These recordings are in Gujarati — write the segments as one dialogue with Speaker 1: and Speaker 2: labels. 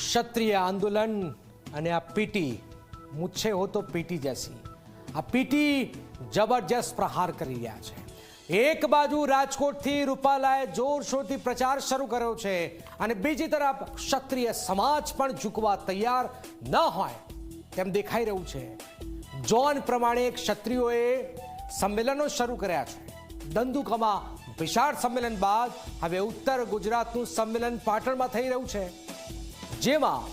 Speaker 1: ક્ષત્રિય આંદોલન અને આ પીટી મુચ્છે હો તો પીટી જસી. આ પીટી જબરજસ્ત પ્રહાર કરી રહ્યા છે. એક બાજુ રાજકોટથી રૂપાલાએ જોરશોરથી પ્રચાર શરૂ કર્યો છે અને બીજી તરફ ક્ષત્રિય સમાજ પણ ઝૂકવા તૈયાર ન હોય તેમ દેખાઈ રહ્યું છે. જોન પ્રમાણે ક્ષત્રિયોએ સંમેલનો શરૂ કર્યા છે. દંદુકમાં વિશાળ સંમેલન બાદ હવે ઉત્તર ગુજરાતનું સંમેલન પાટણમાં થઈ રહ્યું છે. જેમાં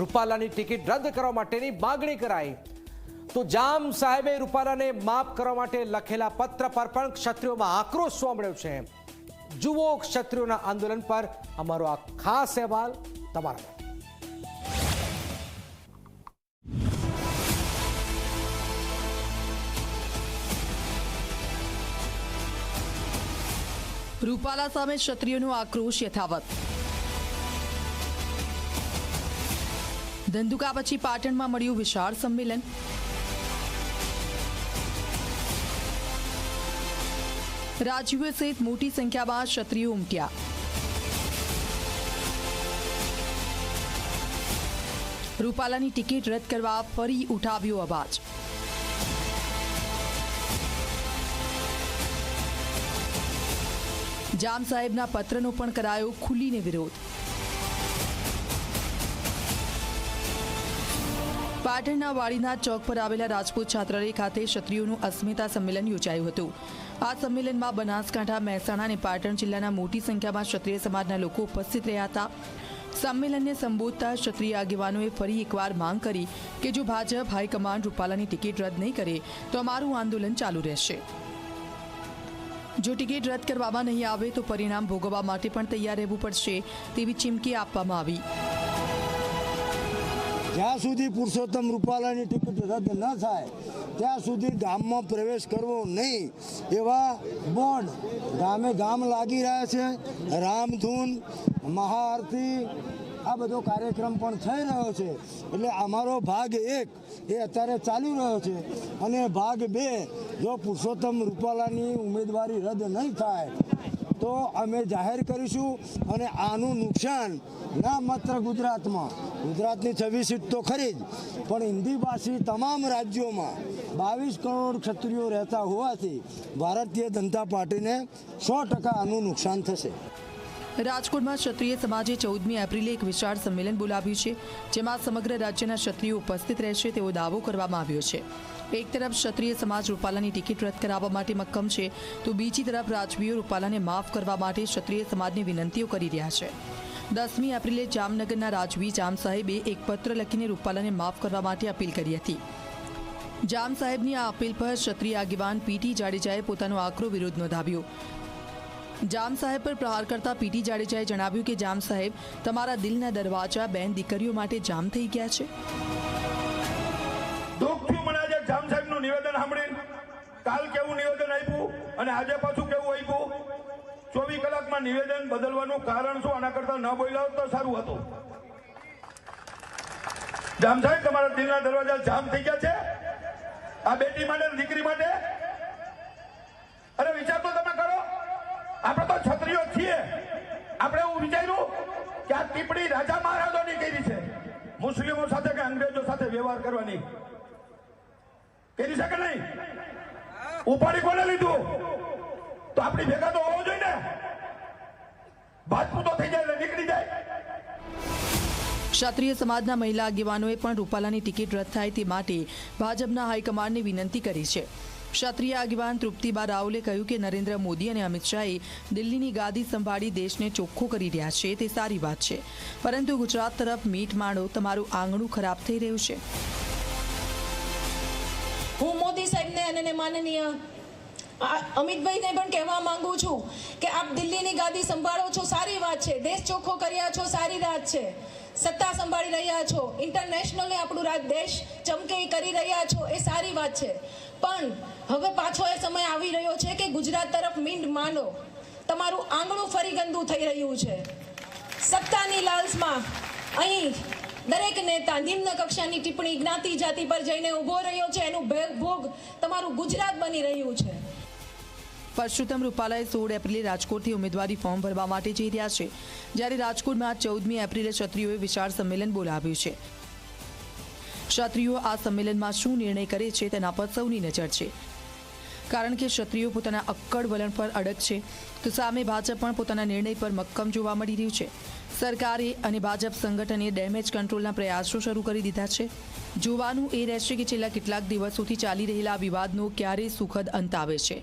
Speaker 1: રૂપાલાની ટિકિટ રદ કરવા માટેની માગણી કરાઈ. તો જામ સાહેબે રૂપાલાને માફ કરવા માટે લખેલા પત્ર પર પણ ક્ષત્રિયોમાં આક્રોશ મળ્યો છે. જુઓ ક્ષત્રિયોના આંદોલન પર અમારો આ ખાસ અહેવાલ તમારા.
Speaker 2: રૂપાલા સામે ક્ષત્રિયોનો આક્રોશ યથાવત. ધંધુકા પછી પાટણમાં મળ્યું વિશાળ સંમેલન. રાજ્યો સહિત મોટી સંખ્યામાં ક્ષત્રિયો ઉમટ્યા. રૂપાલાની ટિકિટ રદ કરવા ફરી ઉઠાવ્યો અવાજ. જામ સાહેબના પત્રનો પણ કરાયો ખુલ્લીને વિરોધ. પાટણના વાડીના ચોક પર આવેલા રાજપૂત છાત્રાલય ખાતે ક્ષત્રિયોનું અસ્મિતા સંમેલન યોજાયું હતું. આ સંમેલનમાં બનાસકાંઠા, મહેસાણા અને પાટણ જિલ્લાના મોટી સંખ્યામાં ક્ષત્રિય સમાજના લોકો ઉપસ્થિત રહ્યા હતા. સંમેલનને સંબોધતા ક્ષત્રિય આગેવાનોએ ફરી એકવાર માંગ કરી કે જો ભાજપ, હાઈકમાન્ડ રૂપાલાની ટિકિટ રદ નહીં કરે, તો અમારું આંદોલન ચાલુ રહેશે. જો ટિકિટ રદ કરવામાં નહીં આવે તો પરિણામ ભોગવવા માટે પણ તૈયાર રહેવું પડશે તેવી ચીમકી આપવામાં આવી.
Speaker 3: જ્યાં સુધી પુરુષોત્તમ રૂપાલાની ટિકિટ રદ ન થાય, ત્યાં સુધી ગામમાં પ્રવેશ કરવો નહીં, એવા બોર્ડ ગામે ગામ લાગી રહ્યા છે. રામધૂન, મહાઆરતી, આ બધો કાર્યક્રમ પણ થઈ રહ્યો છે. એટલે અમારો ભાગ એક, એ અત્યારે ચાલી રહ્યો છે. અને ભાગ બે, જો પુરુષોત્તમ રૂપાલાની ઉમેદવારી રદ નહીં થાય તો અમે જાહેર કરીશું અને આનું નુકસાન ના માત્ર ગુજરાતમાં, ગુજરાતની છવ્વીસ સીટ તો ખરી જ, પણ હિન્દી ભાષી તમામ રાજ્યોમાં બાવીસ કરોડ ક્ષત્રિયો રહેતા હોવાથી ભારતીય જનતા પાર્ટીને સો ટકા આનું નુકસાન થશે.
Speaker 2: રાજકોટમાં ક્ષત્રિય સમાજે ચૌદમી એપ્રિલે એક વિશાળ સંમેલન બોલાવ્યું છે, જેમાં સમગ્ર રાજ્યના ક્ષત્રિયો ઉપસ્થિત રહેશે તેવો દાવો કરવામાં આવ્યો છે. એક તરફ ક્ષત્રિય સમાજ રૂપાલાની ટિકિટ રદ કરાવવા માટે મક્કમ છે, તો બીજી તરફ રાજવીઓ રૂપાલાને માફ કરવા માટે ક્ષત્રિય સમાજની વિનંતીઓ કરી રહ્યા છે. દસમી એપ્રિલે જામનગરના રાજવી જામ સાહેબે એક પત્ર લખીને રૂપાલાને માફ કરવા માટે અપીલ કરી હતી. જામ સાહેબની આ અપીલ પર ક્ષત્રિય આગેવાન પીટી જાડેજાએ પોતાનો આકરો વિરોધ નોંધાવ્યો. જામ સાહેબ પર પ્રહાર કરતા પીટી જાડેજાએ જણાવ્યું કે જામ સાહેબ તમારા દિલના દરવાજા બેન દીકરીઓ માટે જામ થઈ ગયા છે.
Speaker 4: દુઃખ થયું મને આજે નિવેદન સાંભળી કાલ કેવું નિવેદન આપ્યું અને આજે પાછું કેવું આપ્યું? ચોવીસ કલાકમાં નિવેદન બદલવાનું કારણ શું? આના કરતા ન બોલ્યા તો સારું હતું. જામ સાહેબ, તમારા દિલના દરવાજા જામ થઈ ગયા છે. આ બેટી માટે દીકરી માટે કે રાજા મહારાજોની કરી છે. મુસ્લિમો સાથે કે અંગ્રેજો સાથે વ્યવહાર કરવાની? કરી શકે નહીં? ઉપાડી કોને લીધું? તો આપણી ભેગા તો હોવો જોઈએ ને. થઈ જાય નીકળી જાય.
Speaker 2: ક્ષત્રિય સમાજના મહિલા આગેવાનોએ પણ રૂપાલાની ટિકિટ રદ થાય તે માટે ભાજપના હાઈકમાન્ડને વિનંતી કરી છે. ક્ષત્રિય આગેવાન તૃપ્તિબા રાવલે કહ્યું કે નરેન્દ્ર મોદી અને અમિત શાહે દિલ્હીની ગાદી સંભાળી દેશને ચોખ્ખો કરી રહ્યા છે, તે સારી વાત છે. પરંતુ ગુજરાત તરફ મીટ માંડો તમારું આંગણું ખરાબ થઈ રહ્યું છે.
Speaker 5: હું મોદી સાહેબને અને માનનીય અમિતભાઈને પણ કહેવા માંગુ છું કે આપ દિલ્હીની ગાદી સંભાળો છો, સારી વાત છે. દેશ ચોખ્ખો કર્યા છો, સારી વાત છે. સત્તા સંભાળી રહ્યા છો. ઇન્ટરનેશનલે આપણું રાજ દેશ ચમકે કરી રહ્યા છો એ સારી વાત છે. પણ હવે પાછો એ સમય આવી રહ્યો છે કે ગુજરાત તરફ મીંડ માનો. તમારું આંગણું ફરી ગંદુ થઈ રહ્યું છે. સત્તાની લાલસમાં અહીં દરેક નેતા નિમ્ન કક્ષાની ટિપ્પણી જ્ઞાતિ જાતિ પર જઈને ઊભો રહ્યો છે. એનું ભેગ ભોગ તમારું ગુજરાત બની રહ્યું છે.
Speaker 2: પરસોત્તમ રૂપાલાએ સોળ એપ્રિલે રાજકોટથી ઉમેદવારી ફોર્મ ભરવા માટે જઈ રહ્યા છે. જ્યારે રાજકોટમાં ચૌદમી એપ્રિલે ક્ષત્રિયોએ વિશાળ સંમેલન બોલાવ્યું છે. ક્ષત્રિયો આ સંમેલનમાં શું નિર્ણય કરે છે તેના પર સૌની નજર છે. કારણ કે ક્ષત્રિયો પોતાના અક્કડ વલણ પર અડગ છે, તો સામે ભાજપ પણ પોતાના નિર્ણય પર મક્કમ જોવા મળી રહ્યું છે. સરકારે અને ભાજપ સંગઠને ડેમેજ કંટ્રોલના પ્રયાસો શરૂ કરી દીધા છે. જોવાનું એ રહેશે કે છેલ્લા કેટલાક દિવસોથી ચાલી રહેલા વિવાદનો ક્યારે સુખદ અંત આવે છે.